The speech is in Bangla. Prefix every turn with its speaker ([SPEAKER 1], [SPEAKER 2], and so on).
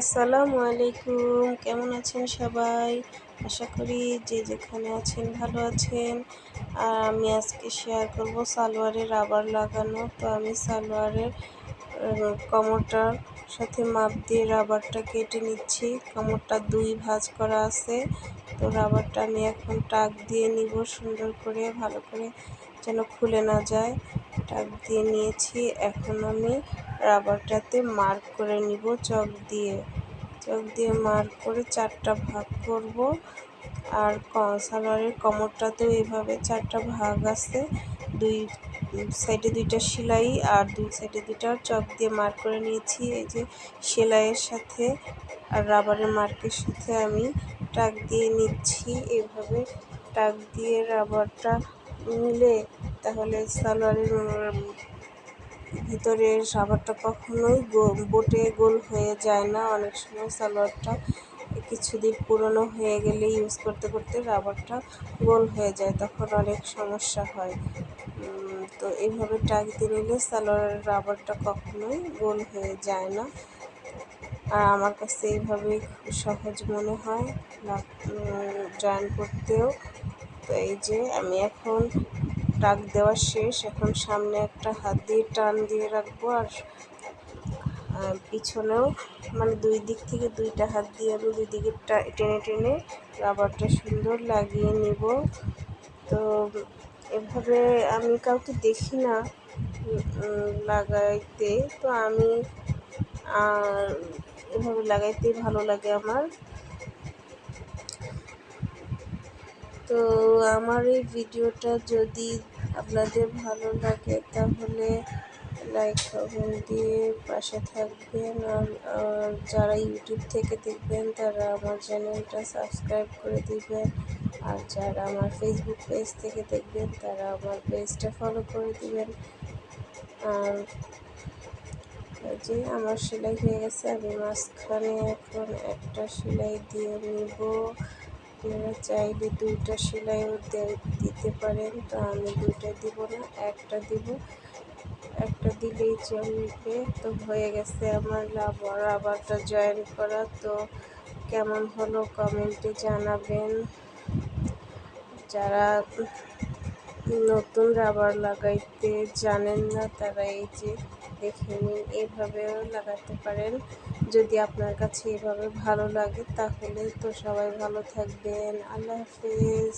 [SPEAKER 1] আসসালামু আলাইকুম। কেমন আছেন সবাই? আশা করি যে যেখানে আছেন ভালো আছেন। আর আমি আজকে শেয়ার করব সালোয়ারের রাবার লাগানো। তো আমি সালোয়ারের কমরটার সাথে মাপ দিয়ে রাবারটা কেটে নিচ্ছি। কমরটা দুই ভাঁজ করা আছে। তো রাবারটা আমি এখন টাক দিয়ে নিব সুন্দর করে, ভালো করে যেন খুলে না যায়। টাক দিয়ে নিয়েছি। এখন আমি রাবারটাতে মার্ক করে নিব চক দিয়ে। চক দিয়ে মার্ক করে চারটা ভাগ করব। আর সালোয়ারের কমরটাতেও এভাবে চারটা ভাগ আছে। দুই সাইডে দুইটা সেলাই আর দুই সাইডে দুইটা চক দিয়ে মার্ক করে নিয়েছি। এই যে সেলাইয়ের সাথে আর রাবারের মার্কের সাথে আমি টাক দিয়ে নিচ্ছি। এভাবে টাক দিয়ে রাবারটা নিলে তাহলে সালোয়ারের ভিতরে সালোয়ারটা কখনোই বোটে গোল হয়ে যায় না। অনেক সময় সালোয়ারটা কিছুদিন পুরনো হয়ে গেলে ইউজ করতে করতে রাবারটা গোল হয়ে যায়, তখন অনেক সমস্যা হয়। তো এইভাবে টাক দিয়ে নিলে সালোয়ারের রাবারটা কখনোই গোল হয়ে যায় না। আর আমার কাছে এইভাবেই সহজ মনে হয়। জয়েন করতেও তো এই যে আমি এখন টাক দেওয়া শেষ। এখন সামনে একটা হাত দিয়ে টান দিয়ে রাখব আর পিছনেও মানে দুই দিক থেকে দুইটা হাত দিয়ে আমি দুই দিকে টেনে টেনে রাবারটা সুন্দর লাগিয়ে নিব। তো এভাবে আমি কাউকে দেখি না লাগাইতে। তো আমি এভাবে লাগাইতে ভালো লাগে আমার। তো আমার এই ভিডিওটা যদি আপনাদের ভালো লাগে, তাহলে লাইক কমেন্ট দিয়ে পাশে থাকবেন। আর যারা ইউটিউব থেকে দেখবেন, তারা আমার চ্যানেলটা সাবস্ক্রাইব করে দিবেন। আর যারা আমার ফেসবুক পেজ থেকে দেখবেন, তারা আমার পেজটা ফলো করে দিবেন। আর যে আমার সেলাই হয়ে গেছে, আমি মাঝখানে এখন একটা সেলাই দিয়ে নিব। আপনারা চাইলে দুইটা সেলাইও দিতে পারেন, তো আমি দুইটা দিব না, একটা দিব। একটা দিলেই চলবে, তো হয়ে গেছে আমার রাবার আবারটা জয়েন করা, তো কেমন হলো কমেন্টে জানাবেন। যারা নতুন রাবার লাগাইতে জানেন না তারা এই যে দেখে নিন, এভাবেও লাগাতে পারেন। যদি আপনার কাছে এভাবে ভালো লাগে তাহলে তো সবাই ভালো থাকবেন। আল্লাহ হাফিজ।